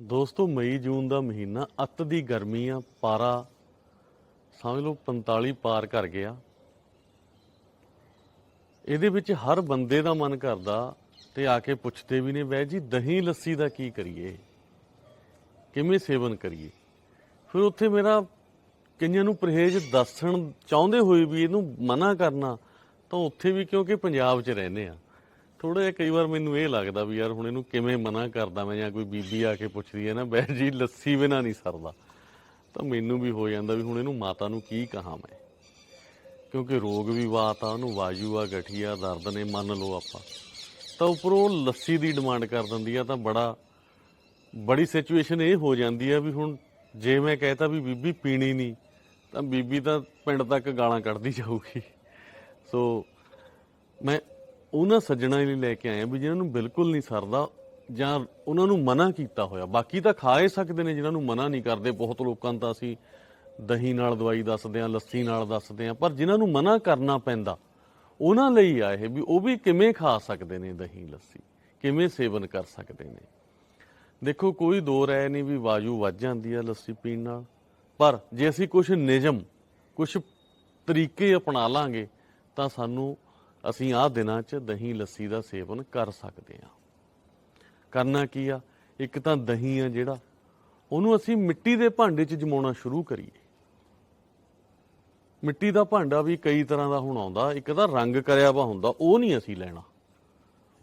ਦੋਸਤੋ, ਮਈ ਜੂਨ ਦਾ ਮਹੀਨਾ ਅੱਤ ਦੀ ਗਰਮੀ ਆ, ਪਾਰਾ ਸਮਝ ਲਓ 45 ਪਾਰ ਕਰ ਗਿਆ। ਇਹਦੇ ਵਿੱਚ ਹਰ ਬੰਦੇ ਦਾ ਮਨ ਕਰਦਾ ਤੇ ਆ ਕੇ ਪੁੱਛਦੇ ਵੀ ਨੇ ਵੈ ਜੀ, ਦਹੀਂ ਲੱਸੀ ਦਾ ਕੀ ਕਰੀਏ? ਕਿਵੇਂ ਸੇਵਨ ਕਰੀਏ? ਫਿਰ ਉੱਥੇ ਮੇਰਾ ਕਈਆਂ ਨੂੰ ਪਰਹੇਜ਼ ਦੱਸਣ ਚਾਹੁੰਦੇ ਹੋਏ ਵੀ ਇਹਨੂੰ ਮਨਾ ਕਰਨਾ, ਤਾਂ ਉੱਥੇ ਵੀ ਕਿਉਂਕਿ ਪੰਜਾਬ 'ਚ ਰਹਿੰਦੇ ਆ। ਥੋੜਾ ਜਿਹਾ ਕਈ ਵਾਰ ਮੈਨੂੰ ਇਹ ਲੱਗਦਾ ਵੀ ਯਾਰ ਹੁਣ ਇਹਨੂੰ ਕਿਵੇਂ ਮਨਾ ਕਰਦਾ ਮੈਂ ਜਾਂ ਕੋਈ ਬੀਬੀ ਆ ਕੇ ਪੁੱਛਦੀ ਹੈ ਨਾ, ਬਹਿ ਜੀ, ਲੱਸੀ ਬਿਨਾ ਨਹੀਂ ਸਰਦਾ। ਤਾਂ ਮੈਨੂੰ ਵੀ ਹੋ ਜਾਂਦਾ ਵੀ ਹੁਣ ਇਹਨੂੰ ਮਾਤਾ ਨੂੰ ਕੀ ਕਹਾਂ ਮੈਂ? ਕਿਉਂਕਿ ਰੋਗ ਵੀ ਬਾਤ ਆ, ਉਹਨੂੰ ਵਾਯੂ ਆ ਗਠੀਆ ਦਰਦ ਨੇ, ਮੰਨ ਲਓ ਆਪਾਂ। ਤਾਂ ਉੱਪਰੋਂ ਲੱਸੀ ਦੀ ਡਿਮਾਂਡ ਕਰ ਦਿੰਦੀ ਆ ਤਾਂ ਬੜਾ, ਬੜੀ ਸਿਚੁਏਸ਼ਨ ਇਹ ਹੋ ਜਾਂਦੀ ਆ ਵੀ ਹੁਣ ਜੇ ਮੈਂ ਕਹਿਤਾ ਵੀ ਬੀਬੀ ਪੀਣੀ ਨਹੀਂ, ਤਾਂ ਬੀਬੀ ਤਾਂ ਪਿੰਡ ਤੱਕ ਗਾਲਾਂ ਕੱਢਦੀ ਜਾਊਗੀ। ਸੋ ਮੈਂ ਉਹਨਾਂ ਸੱਜਣਾ ਲਈ ਲੈ ਕੇ ਆਇਆ ਵੀ ਜਿਨ੍ਹਾਂ ਨੂੰ ਬਿਲਕੁਲ ਨਹੀਂ ਸਰਦਾ ਜਾਂ ਉਹਨਾਂ ਨੂੰ ਮਨਾ ਕੀਤਾ ਹੋਇਆ। ਬਾਕੀ ਤਾਂ ਖਾ ਹੀ ਸਕਦੇ ਨੇ ਜਿਨ੍ਹਾਂ ਨੂੰ ਮਨਾ ਨਹੀਂ ਕਰਦੇ। ਬਹੁਤ ਲੋਕਾਂ ਨੂੰ ਤਾਂ ਅਸੀਂ ਦਹੀਂ ਨਾਲ ਦਵਾਈ ਦੱਸਦੇ ਆ ਲੱਸੀ ਨਾਲ ਦੱਸਦੇ ਆ ਪਰ ਜਿਨ੍ਹਾਂ ਨੂੰ ਮਨਾ ਕਰਨਾ ਪੈਂਦਾ, ਉਹਨਾਂ ਲਈ ਆ ਇਹ ਵੀ ਉਹ ਵੀ ਕਿਵੇਂ ਖਾ ਸਕਦੇ ਨੇ ਦਹੀਂ, ਲੱਸੀ? ਕਿਵੇਂ ਸੇਵਨ ਕਰ ਸਕਦੇ ਨੇ? ਦੇਖੋ, ਕੋਈ ਦੋ ਰਾਏ ਨਹੀਂ ਵੀ ਵਾਯੂ ਵੱਜ ਜਾਂਦੀ ਆ ਲੱਸੀ ਪੀਣ ਨਾਲ। ਪਰ ਜੇ ਅਸੀਂ ਕੁਝ ਨਿਯਮ ਕੁਝ ਤਰੀਕੇ ਅਪਣਾ ਲਾਂਗੇ, ਤਾਂ ਸਾਨੂੰ ਅਸੀਂ ਆਹ ਦਿਨਾਂ 'ਚ ਦਹੀਂ, ਲੱਸੀ ਦਾ ਸੇਵਨ ਕਰ ਸਕਦੇ ਹਾਂ। ਕਰਨਾ ਕੀ ਆ? ਇੱਕ ਤਾਂ ਦਹੀਂ ਆ ਜਿਹੜਾ, ਉਹਨੂੰ ਅਸੀਂ ਮਿੱਟੀ ਦੇ ਭਾਂਡੇ 'ਚ ਜਮਾਉਣਾ ਸ਼ੁਰੂ ਕਰੀਏ। ਮਿੱਟੀ ਦਾ ਭਾਂਡਾ ਵੀ ਕਈ ਤਰ੍ਹਾਂ ਦਾ ਹੁਣ ਆਉਂਦਾ, ਇੱਕ ਤਾਂ ਰੰਗ ਕਰਿਆ ਵਾ ਹੁੰਦਾ, ਉਹ ਨਹੀਂ ਅਸੀਂ ਲੈਣਾ।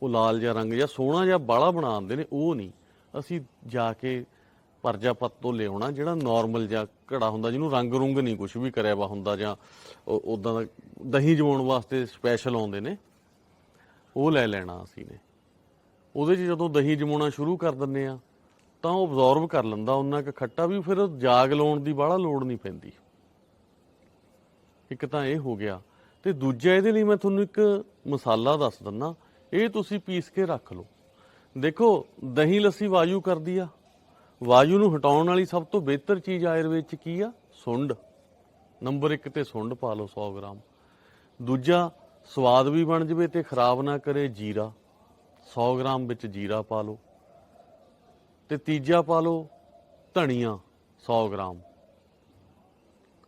ਉਹ ਲਾਲ ਜਿਹਾ ਰੰਗ ਜਾਂ ਸੋਹਣਾ ਜਿਹਾ ਬਾਲਾ ਬਣਾ ਦਿੰਦੇ ਨੇ, ਉਹ ਨਹੀਂ। ਅਸੀਂ ਜਾ ਕੇ ਪਰਜਾਪਤ ਤੋਂ ਲਿਆਉਣਾ ਜਿਹੜਾ ਨਾਰਮਲ ਜਿਹਾ ਘੜਾ ਹੁੰਦਾ, ਜਿਹਨੂੰ ਰੰਗ ਰੁੰਗ ਨਹੀਂ ਕੁਝ ਵੀ ਕਰਿਆ ਵਾ ਹੁੰਦਾ ਜਾਂ ਉਦਾਂ ਦਾ ਦਹੀਂ ਜਮਾਉਣ ਵਾਸਤੇ ਸਪੈਸ਼ਲ ਆਉਂਦੇ ਨੇ, ਉਹ ਲੈ ਲੈਣਾ ਅਸੀਂ ਨੇ। ਉਹਦੇ 'ਚ ਜਦੋਂ ਦਹੀਂ ਜਮਾਉਣਾ ਸ਼ੁਰੂ ਕਰ ਦਿੰਨੇ ਆ, ਤਾਂ ਉਹ ਅਬਜ਼ੌਰਬ ਕਰ ਲੈਂਦਾ ਉਹਨਾਂ ਕ ਖੱਟਾ ਵੀ ਫਿਰ ਜਾਗ ਲਾਉਣ ਦੀ ਬਾਹਲਾ ਲੋੜ ਨਹੀਂ ਪੈਂਦੀ। ਇੱਕ ਤਾਂ ਇਹ ਹੋ ਗਿਆ। ਤੇ ਦੂਜਾ ਇਹਦੇ ਲਈ ਮੈਂ ਤੁਹਾਨੂੰ ਇੱਕ ਮਸਾਲਾ ਦੱਸ ਦਿੰਨਾ, ਇਹ ਤੁਸੀਂ ਪੀਸ ਕੇ ਰੱਖ ਲਓ। ਦੇਖੋ, ਦਹੀਂ ਲੱਸੀ ਵਾਯੂ ਕਰਦੀ ਆ। ਵਾਯੂ ਨੂੰ ਹਟਾਉਣ ਵਾਲੀ ਸਭ ਤੋਂ ਬਿਹਤਰ ਚੀਜ਼ ਆਯੁਰਵੇਦ ਚ ਕੀ ਆ? ਸੁੰਡ। ਨੰਬਰ 1 ਤੇ ਸੁੰਡ ਪਾ ਲਓ 100 ਗ੍ਰਾਮ। ਦੂਜਾ, ਸਵਾਦ ਵੀ ਬਣ ਜਵੇ ਤੇ ਖਰਾਬ ਨਾ ਕਰੇ ਜੀਰਾ। 100 ਗ੍ਰਾਮ ਵਿੱਚ ਜੀਰਾ ਪਾ ਲਓ। ਤੇ ਤੀਜਾ ਪਾ ਲਓ ਧਨੀਆ 100 ਗ੍ਰਾਮ।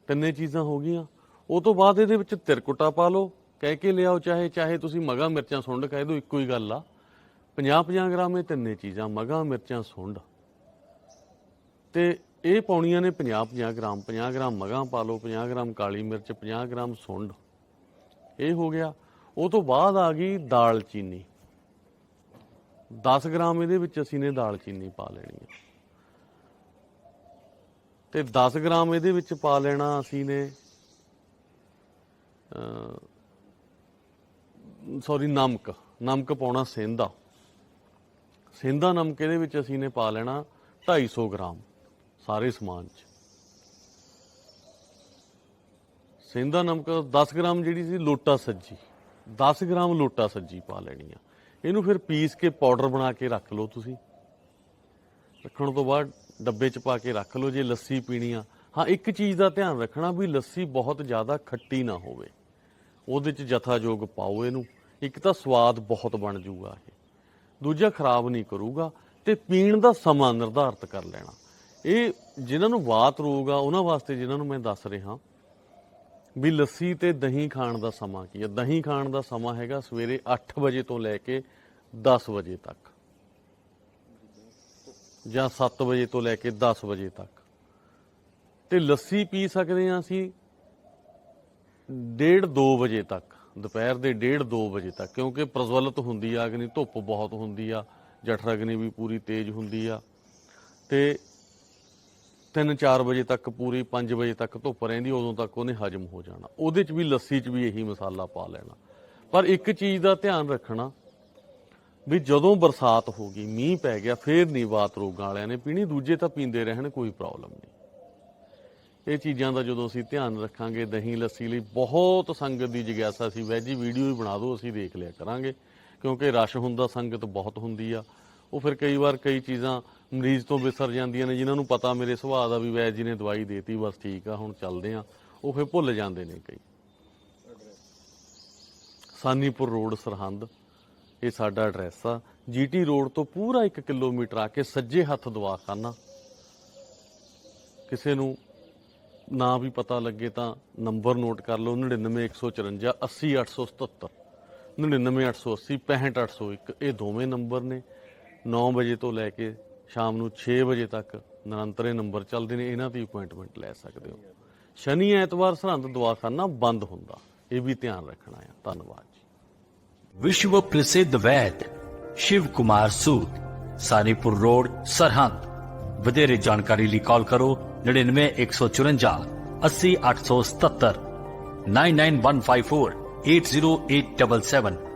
ਤਿੰਨੇ ਚੀਜ਼ਾਂ ਹੋ ਗਈਆਂ। ਉਹ ਤੋਂ ਬਾਅਦ ਇਹਦੇ ਵਿੱਚ ਤਿਰਕੁਟਾ ਪਾ ਲਓ। ਕਹਿ ਕੇ ਲਿਆਓ, ਚਾਹੇ ਚਾਹੇ ਤੁਸੀਂ ਮਗਾ ਮਿਰਚਾਂ ਸੁੰਡ ਕਹਿ ਦਿਓ, ਇੱਕੋ ਹੀ ਗੱਲ ਆ। 50 50 ਗ੍ਰਾਮ ਇਹ ਤਿੰਨੇ ਚੀਜ਼ਾਂ, ਮਗਾ ਮਿਰਚਾਂ, ਸੁੰਡ। ਤੇ ਇਹ ਪਾਉਣੀਆਂ ਨੇ 50 50 ਗ੍ਰਾਮ 50 ਗ੍ਰਾਮ ਮਗਾ ਪਾ ਲਓ 50 ਗ੍ਰਾਮ ਕਾਲੀ ਮਿਰਚ 50 ਗ੍ਰਾਮ ਸੁੰਡ। ਇਹ ਹੋ ਗਿਆ। ਉਹ ਤੋਂ ਬਾਅਦ ਆ ਗਈ ਦਾਲ ਚੀਨੀ। 10 ਗ੍ਰਾਮ ਇਹਦੇ ਵਿੱਚ ਅਸੀਂ ਨੇ ਦਾਲ ਚੀਨੀ ਪਾ ਲੈਣੀ ਹੈ ਤੇ 10 ਗ੍ਰਾਮ ਇਹਦੇ ਵਿੱਚ ਪਾ ਲੈਣਾ ਅਸੀਂ ਨੇ ਸੌਰੀ ਨਮਕ। ਨਮਕ ਪਾਉਣਾ ਸੇਂਦਾ ਸੇਂਦਾ ਨਮਕ ਇਹਦੇ ਵਿੱਚ ਅਸੀਂ ਨੇ ਪਾ ਲੈਣਾ 250 ਗ੍ਰਾਮ। ਸਾਰੇ ਸਮਾਨ 'ਚ। ਸੇਂਦਾ ਨਮਕ 10 ਗ੍ਰਾਮ ਜਿਹੜੀ ਸੀ ਲੋਟਾ ਸੱਜੀ। 10 ਗ੍ਰਾਮ ਲੋਟਾ ਸੱਜੀ ਪਾ ਲੈਣੀ ਆ। ਇਹਨੂੰ ਫਿਰ ਪੀਸ ਕੇ ਪਾਊਡਰ ਬਣਾ ਕੇ ਰੱਖ ਲਓ ਤੁਸੀਂ। ਰੱਖਣ ਤੋਂ ਬਾਅਦ ਡੱਬੇ 'ਚ ਪਾ ਕੇ ਰੱਖ ਲਓ ਜੇ ਲੱਸੀ ਪੀਣੀ ਆ। ਹਾਂ, ਇੱਕ ਚੀਜ਼ ਦਾ ਧਿਆਨ ਰੱਖਣਾ ਵੀ ਲੱਸੀ ਬਹੁਤ ਜ਼ਿਆਦਾ ਖੱਟੀ ਨਾ ਹੋਵੇ। ਉਹਦੇ 'ਚ ਜਥਾਯੋਗ ਪਾਓ ਇਹਨੂੰ। ਇੱਕ ਤਾਂ ਸਵਾਦ ਬਹੁਤ ਬਣ ਜਾਊਗਾ ਇਹ। ਦੂਜਾ ਖਰਾਬ ਨਹੀਂ ਕਰੂਗਾ ਤੇ ਪੀਣ ਦਾ ਸਮਾਂ ਨਿਰਧਾਰਤ ਕਰ ਲੈਣਾ। ਇਹ ਜਿਨ੍ਹਾਂ ਨੂੰ ਵਾਤ ਰੋਗ ਆ, ਉਹਨਾਂ ਵਾਸਤੇ ਜਿਨ੍ਹਾਂ ਨੂੰ ਮੈਂ ਦੱਸ ਰਿਹਾ, ਵੀ ਲੱਸੀ ਤੇ ਦਹੀਂ ਖਾਣ ਦਾ ਸਮਾਂ ਕੀ ਹੈ ਦਹੀਂ ਖਾਣ ਦਾ ਸਮਾਂ ਹੈਗਾ ਸਵੇਰੇ 8 ਵਜੇ ਤੋਂ ਲੈ ਕੇ 10 ਵਜੇ ਤੱਕ ਜਾਂ 7 ਵਜੇ ਤੋਂ ਲੈ ਕੇ 10 ਵਜੇ ਤੱਕ। ਤੇ ਲੱਸੀ ਪੀ ਸਕਦੇ ਹਾਂ ਅਸੀਂ ਡੇਢ 2 ਵਜੇ ਤੱਕ, ਦੁਪਹਿਰ ਦੇ ਡੇਢ 2 ਵਜੇ ਤੱਕ, ਕਿਉਂਕਿ ਪ੍ਰਜਵਲਿਤ ਹੁੰਦੀ ਆ, ਅਗਨੀ ਧੁੱਪ ਬਹੁਤ ਹੁੰਦੀ ਆ, ਜਠਰ ਅਗਨੀ ਵੀ ਪੂਰੀ ਤੇਜ਼ ਹੁੰਦੀ ਆ। ਤੇ 3-4 ਵਜੇ ਤੱਕ, ਪੂਰੀ 5 ਵਜੇ ਤੱਕ ਧੁੱਪ ਰਹਿੰਦੀ, ਉਦੋਂ ਤੱਕ ਉਹਨੇ ਹਜਮ ਹੋ ਜਾਣਾ। ਉਹਦੇ 'ਚ ਵੀ ਲੱਸੀ 'ਚ ਵੀ ਇਹੀ ਮਸਾਲਾ ਪਾ ਲੈਣਾ। ਪਰ ਇੱਕ ਚੀਜ਼ ਦਾ ਧਿਆਨ ਰੱਖਣਾ ਵੀ ਜਦੋਂ ਬਰਸਾਤ ਹੋ ਗਈ, ਮੀਂਹ ਪੈ ਗਿਆ, ਫੇਰ ਨਹੀਂ ਬਾਤ ਰੋਗਾਂ ਵਾਲਿਆਂ ਨੇ ਪੀਣੀ, ਦੂਜੇ ਤਾਂ ਪੀਂਦੇ ਰਹਿਣ, ਕੋਈ ਪ੍ਰੋਬਲਮ ਨਹੀਂ। ਇਹ ਚੀਜ਼ਾਂ ਦਾ ਜਦੋਂ ਅਸੀਂ ਧਿਆਨ ਰੱਖਾਂਗੇ, ਦਹੀਂ ਲੱਸੀ ਲਈ ਬਹੁਤ ਸੰਗਤ ਦੀ ਜਿਗਿਆਸਾ ਸੀ, ਵੈਜੀ ਵੀਡੀਓ ਹੀ ਬਣਾ ਦਿਓ, ਅਸੀਂ ਦੇਖ ਲਿਆ ਕਰਾਂਗੇ। ਕਿਉਂਕਿ ਰਸ਼ ਹੁੰਦਾ, ਸੰਗਤ ਬਹੁਤ ਹੁੰਦੀ ਆ। ਉਹ ਫਿਰ ਕਈ ਵਾਰ ਕਈ ਚੀਜ਼ਾਂ ਮਰੀਜ਼ ਤੋਂ ਵਿਸਰ ਜਾਂਦੀਆਂ ਨੇ, ਜਿਨ੍ਹਾਂ ਨੂੰ ਪਤਾ ਮੇਰੇ ਸੁਭਾਅ ਦਾ ਵੀ ਵੈਦ ਜੀ ਨੇ ਦਵਾਈ ਦੇਤੀ, ਬਸ ਠੀਕ ਆ, ਹੁਣ ਚੱਲਦੇ ਆ। ਉਹ ਫਿਰ ਭੁੱਲ ਜਾਂਦੇ ਨੇ ਕਈ। ਸਾਨੀਪੁਰ ਰੋਡ ਸਰਹੰਦ, ਇਹ ਸਾਡਾ ਐਡਰੈਸ ਆ। ਜੀਟੀ ਰੋਡ ਤੋਂ ਪੂਰਾ 1 ਕਿਲੋਮੀਟਰ ਆ ਕੇ ਸੱਜੇ ਹੱਥ ਦਵਾਖਾਨਾ। ਕਿਸੇ ਨੂੰ ਨਾ ਵੀ ਪਤਾ ਲੱਗੇ ਤਾਂ ਨੰਬਰ ਨੋਟ ਕਰ ਲਓ 99154 80877 99880 65801 ਇਹ ਦੋਵੇਂ ਨੰਬਰ ਨੇ। 9 ਵਜੇ ਤੋਂ ਲੈ ਕੇ ਸ਼ਾਮ ਨੂੰ 6 ਵਜੇ ਤੱਕ ਨਿਰੰਤਰੇ ਨੰਬਰ ਚੱਲਦੇ ਨੇ, ਇਹਨਾਂ ਦੀ ਅਪਾਇੰਟਮੈਂਟ ਲੈ ਸਕਦੇ ਹੋ। ਸ਼ਨੀ, ਐਤਵਾਰ ਸਰਹੰਦ ਦਵਾਖਾਨਾ ਬੰਦ ਹੁੰਦਾ। ਇਹ ਵੀ ਧਿਆਨ ਰੱਖਣਾ ਹੈ ਧੰਨਵਾਦ ਜੀ। ਵਿਸ਼ਵ ਪ੍ਰਸਿੱਧ ਵੈਦ ਸ਼ਿਵ ਕੁਮਾਰ ਸੂਦ, ਸਾਨੀਪੁਰ ਰੋਡ, ਸਰਹੰਦ। ਵਧੇਰੇ ਜਾਣਕਾਰੀ ਲਈ ਕਾਲ ਕਰੋ 99154 80877 99154 80877